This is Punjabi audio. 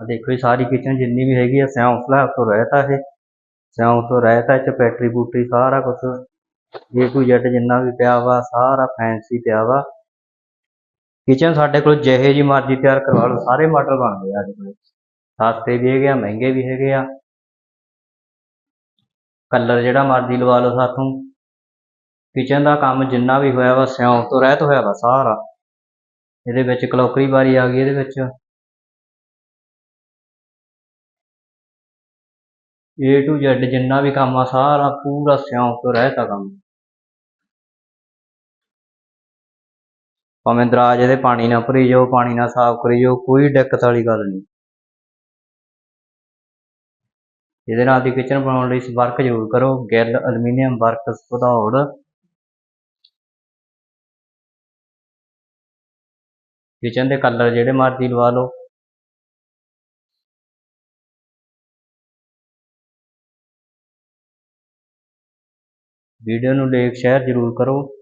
ਆ ਦੇਖੋ ਜੀ, ਸਾਰੀ ਕਿਚਨ ਜਿੰਨੀ ਵੀ ਹੈਗੀ ਆ, ਸਿਉਂ ਸਲਾਬ ਤੋਂ ਰਹਿਤ ਆ ਇਹ। ਸਿਉਂ ਤੋਂ ਰਹਿਤ ਆ ਇਹ 'ਚ ਬੈਟਰੀ ਬੂਟਰੀ ਸਾਰਾ ਕੁਛ। ਏ ਟੂ ਜ਼ੈਡ ਜਿੰਨਾ ਵੀ ਪਿਆ ਵਾ, ਸਾਰਾ ਫੈਂਸੀ ਪਿਆ ਵਾ। ਕਿਚਨ ਸਾਡੇ ਕੋਲ ਜਿਹੇ ਜੀ ਮਰਜ਼ੀ ਤਿਆਰ ਕਰਵਾ ਲਓ, ਸਾਰੇ ਮਾਡਲ ਬਣਦੇ ਆ ਅੱਜ ਕੋਲ ਸਸਤੇ ਵੀ ਹੈਗੇ ਆ, ਮਹਿੰਗੇ ਵੀ ਹੈਗੇ ਆ। ਕਲਰ ਜਿਹੜਾ ਮਰਜ਼ੀ ਲਵਾ ਲਓ ਸਾਥੋਂ। ਕਿਚਨ ਦਾ ਕੰਮ ਜਿੰਨਾ ਵੀ ਹੋਇਆ ਵਾ, ਸਿਉਂ ਤੋਂ ਰਹਿਤ ਹੋਇਆ ਵਾ, ਸਾਰਾ। ਇਹਦੇ ਵਿੱਚ ਕਲੋਕਰੀ ਬਾਰੀ ਆ ਗਈ, ਇਹਦੇ ਵਿੱਚ। ਏ ਟੂ ਜ਼ੈਡ ਜਿੰਨਾ ਵੀ ਕੰਮ ਆ, ਸਾਰਾ ਪੂਰਾ ਸਿਉਂ ਤੋਂ ਰਹਿਤ ਕੰਮ। ਭਾਵੇਂ ਦਰਾਜ ਇਹਦੇ ਪਾਣੀ ਨਾਲ ਭਰੀ ਜਾਓ, ਪਾਣੀ ਨਾਲ ਸਾਫ਼ ਕਰੀ ਜਾਓ, ਕੋਈ ਦਿੱਕਤ ਵਾਲੀ ਗੱਲ ਨਹੀਂ। ਇਹਦੇ ਨਾਲ ਦੀ ਕਿਚਨ ਬਣਾਉਣ ਲਈ ਵਰਕ ਜ਼ਰੂਰ ਕਰੋ। Gill aluminium work Bhadaur kitchen ਦੇ ਕਲਰ ਜਿਹੜੇ ਮਰਜ਼ੀ ਲਵਾ ਲਓ। ਵੀਡੀਓ ਨੂੰ ਲਾਈਕ ਸ਼ੇਅਰ ਜ਼ਰੂਰ ਕਰੋ।